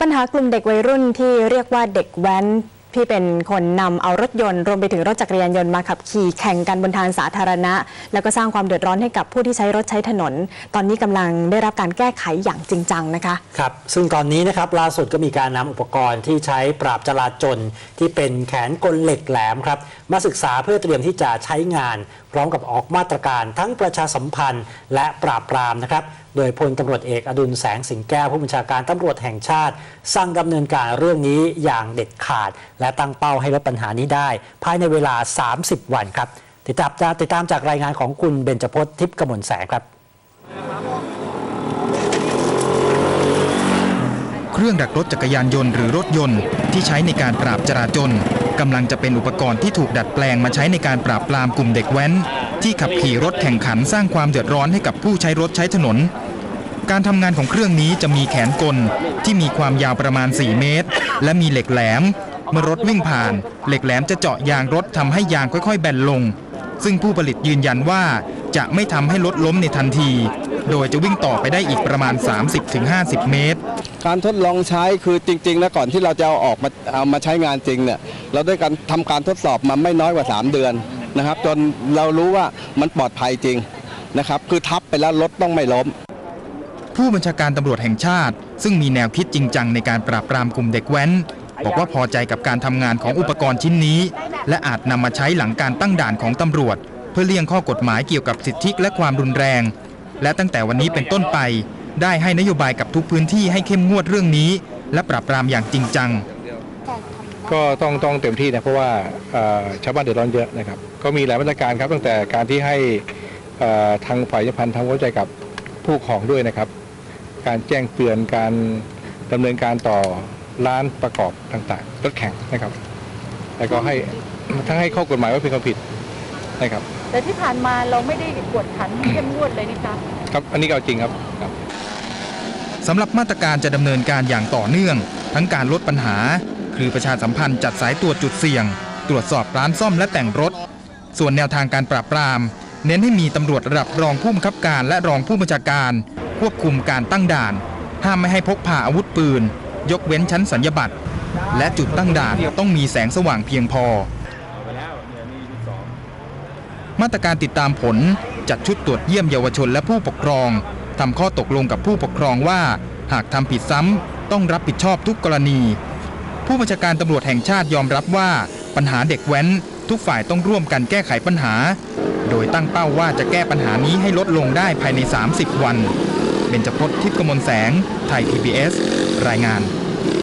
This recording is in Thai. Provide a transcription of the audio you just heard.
ปัญหากลุ่มเด็กวัยรุ่นที่เรียกว่าเด็กแว้นที่เป็นคนนำเอารถยนต์รวมไปถึงรถจักรยานยนต์มาขับขี่แข่งกันบนทางสาธารณะ แล้วก็สร้างความเดือดร้อนให้กับผู้ที่ใช้รถใช้ถนน ตอนนี้กำลังได้รับการแก้ไขอย่างจริงจังนะคะครับซึ่งตอนนี้นะครับล่าสุดก็มีการนำอุปกรณ์ที่ใช้ปราบจราจนที่เป็นแขนกลเหล็กแหลมครับมาศึกษาเพื่อเตรียมที่จะใช้งาน พร้อมกับออกมาตรการทั้งประชาสัมพันธ์ และปราบปรามนะครับ โดยพลตำรวจเอกอดุลแสงสิงแก้วผู้บัญชาการตำรวจแห่งชาติ สั่งดำเนินการเรื่องนี้อย่างเด็ดขาด และตั้งเป้าให้ลดปัญหานี้ได้ ภายในเวลา 30 วันครับ ติดตามติดตามจากรายงานของคุณเบญจพจน์ทิพย์กมลแสงครับเครื่องดักรถจักรยานยนต์หรือรถยนต์ที่ใช้ในการปราบจราจนกำลังจะเป็นอุปกรณ์ที่ถูกดัดแปลงมาใช้ในการปราบปรามกลุ่มเด็กแว้น ที่ขับขี่รถแข่งขันสร้างความเดือดร้อนให้กับผู้ใช้รถใช้ถนน การทำงานของเครื่องนี้จะมีแขนกลที่มีความยาวประมาณ 4 เมตร และมีเหล็กแหลม เมื่อรถวิ่งผ่าน เหล็กแหลมจะเจาะยางรถทำให้ยางค่อยๆ แบนลง ซึ่งผู้ผลิตยืนยันว่าจะไม่ทำให้รถล้มในทันที โดยจะวิ่งต่อไปได้อีกประมาณ 30-50 เมตร การทดลองใช้คือจริงๆ แล้วก่อนที่เราจะเอาออกมาเอามาใช้งานจริงเนี่ยเราได้การทำการทดสอบมาไม่น้อยกว่า 3 เดือนนะครับ จนเรารู้ว่ามันปลอดภัยจริงนะครับ คือทับไปแล้วรถต้องไม่ล้ม ผู้บัญชาการตำรวจแห่งชาติ ซึ่งมีแนวคิดจริงจังในการปราบปรามกลุ่มเด็กแว้น บอกว่าพอใจกับการทำงานของอุปกรณ์ชิ้นนี้ และอาจนำมาใช้หลังการตั้งด่านของตำรวจ เพื่อเลี่ยงข้อกฎหมายเกี่ยวกับสิทธิและความรุนแรง และตั้งแต่วันนี้เป็นต้นไป ได้ให้นโยบายกับทุกพื้นที่ให้เข้มงวดเรื่องนี้ และปราบปรามอย่างจริงจังก็ต้องต้องเต็มที่นะเพราะว่าชาวบ้านเดือดร้อนเยอะนะครับ ก็มีหลายมาตรการครับตั้งแต่การที่ให้ทางฝ่ายยพันธ์ทำความเข้าใจกับผู้ปกครองด้วยนะครับ การแจ้งเตือนการดำเนินการต่อร้านประกอบต่างๆรถแข่งนะครับ แล้วก็ให้ทั้งให้ข้อกฎหมายว่าเป็นความผิดนะครับ แต่ที่ผ่านมาเราไม่ได้กวดขันเข้มงวดเลยนี่คะครับ อันนี้ก็เอาจริงครับครับ สำหรับมาตรการจะดำเนินการอย่างต่อเนื่อง ทั้งการลดปัญหา คือประชาสัมพันธ์จัดสายตรวจจุดเสี่ยง ตรวจสอบร้านซ่อมและแต่งรถ ส่วนแนวทางการปราบปราม เน้นให้มีตำรวจระดับรองผู้บังคับการและรองผู้บัญชาการ ควบคุมการตั้งด่าน ห้ามไม่ให้พกพาอาวุธปืน ยกเว้นชั้นสัญญบัตร และจุดตั้งด่านต้องมีแสงสว่างเพียงพอ มาตรการติดตามผลจัดชุดตรวจเยี่ยมเยาวชนและผู้ปกครองทำข้อตกลงกับผู้ปกครองว่า หากทำผิดซ้ำต้องรับผิดชอบทุกกรณี ผู้บัญชาการตำรวจแห่งชาติยอมรับว่าปัญหาเด็กแว้น ทุกฝ่ายต้องร่วมกันแก้ไขปัญหา โดยตั้งเป้าว่าจะแก้ปัญหานี้ให้ลดลงได้ภายใน 30 วัน เบญจพจน์ทิพย์กมลแสง ไทย PBS รายงาน